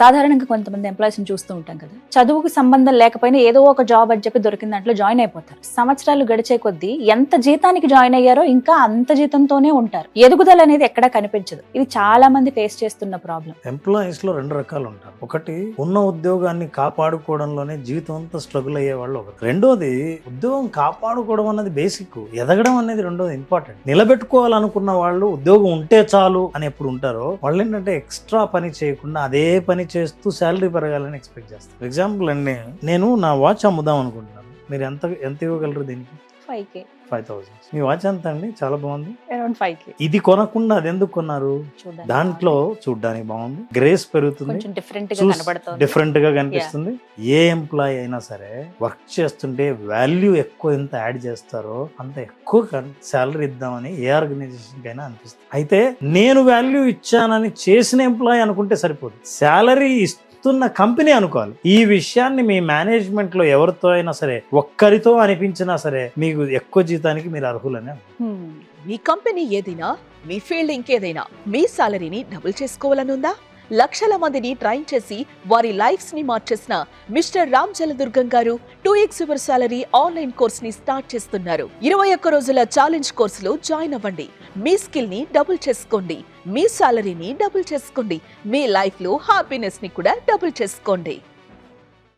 సాధారణంగా కొంతమంది ఎంప్లాయీస్ని చూస్తూ ఉంటాం కదా. చదువుకు సంబంధం లేకపోయినా ఏదో ఒక జాబ్ అని చెప్పి దొరికిన దాంట్లో జాయిన్ అయిపోతారు. సంవత్సరాలు గడిచే కొద్దీ ఎంత జీతానికి జాయిన్ అయ్యారో ఇంకా అంత జీతంతోనే ఉంటారు. ఎదుగుదల అనేది ఎక్కడా కనిపించదు. ఇది చాలా మంది ఫేస్ చేస్తున్న ప్రాబ్లం ఎంప్లాయీస్లో రెండు రకాలు ఉంటారు. ఒకటి ఉన్న ఉద్యోగాన్ని కాపాడుకోవడంలోనే జీవితం అంతా స్ట్రగుల్ అయ్యే వాళ్ళు ఒకటి రెండోది ఉద్యోగం కాపాడుకోవడం అనేది బేసిక్ ఎదగడం అనేది రెండోది ఇంపార్టెంట్ నిలబెట్టుకోవాలనుకున్న వాళ్ళు ఉద్యోగం ఉంటే చాలు అని ఎప్పుడు ఉంటారో వాళ్ళు ఏంటంటే ఎక్స్ట్రా పని చేయకుండా అదే పని చేస్తూ శాలరీ పెరగాలని ఎక్స్పెక్ట్ చేస్తాను. ఎగ్జాంపుల్ అండి నేను నా వాచ్ అమ్ముదాం అనుకుంటున్నాను. మీరు ఎంత ఎంత ఇవ్వగలరు దీనికి? ఫైవ్ కే ఫైవ్ థౌసండ్ మీ వాచ్ ఎంత అండి? చాలా బాగుంది. అరౌండ్ ఫైవ్ కే ఇది కొనకుండా అది ఎందుకు కొన్నారు? దాంట్లో చూడ్డానికి బాగుంది. గ్రేస్ పెరుగుతుంది. డిఫరెంట్గా కనబడుతుంది. డిఫరెంట్గా కనిపిస్తుంది. ఏ ఎంప్లాయీ అయినా సరే వర్క్ చేస్తుంటే వాల్యూ ఎక్కువ ఎంత యాడ్ చేస్తారో అంత ఎక్కువ శాలరీ ఇద్దామని ఏ ఆర్గనైజేషన్ కైనా అనిపిస్తుంది. అయితే నేను వాల్యూ ఇచ్చానని చేసిన ఎంప్లాయీ అనుకుంటే సరిపోదు. శాలరీ ఇస్తున్న కంపెనీ అనుకోవాలి. ఈ విషయాన్ని మీ మేనేజ్మెంట్లో ఎవరితో అయినా సరే ఒక్కరితో అనిపించినా సరే మీకు ఎక్కువ జీతానికి మీరు అర్హులని మీ కంపెనీ ఏదైనా మీ ఫీల్డ్ ఇంకేదైనా మీ సాలరీని డబుల్ చేసుకోవాలనుందా? లక్షల మందిని ట్రైన్ చేసి వారి లైఫ్స్ని మార్చేసిన mister Ram Jaladurgam garu two X your salary online కోర్స్ని start చేస్తున్నారు. ఇరవై ఒక్క రోజుల ఛాలెంజ్ కోర్సులో జాయిన్ అవ్వండి. మీ స్కిల్ని డబుల్ చేసుకోండి. మీ సాలరీని డబుల్ చేసుకోండి. మీ లైఫ్లో హ్యాపీనెస్ని కూడా డబుల్ చేసుకోండి.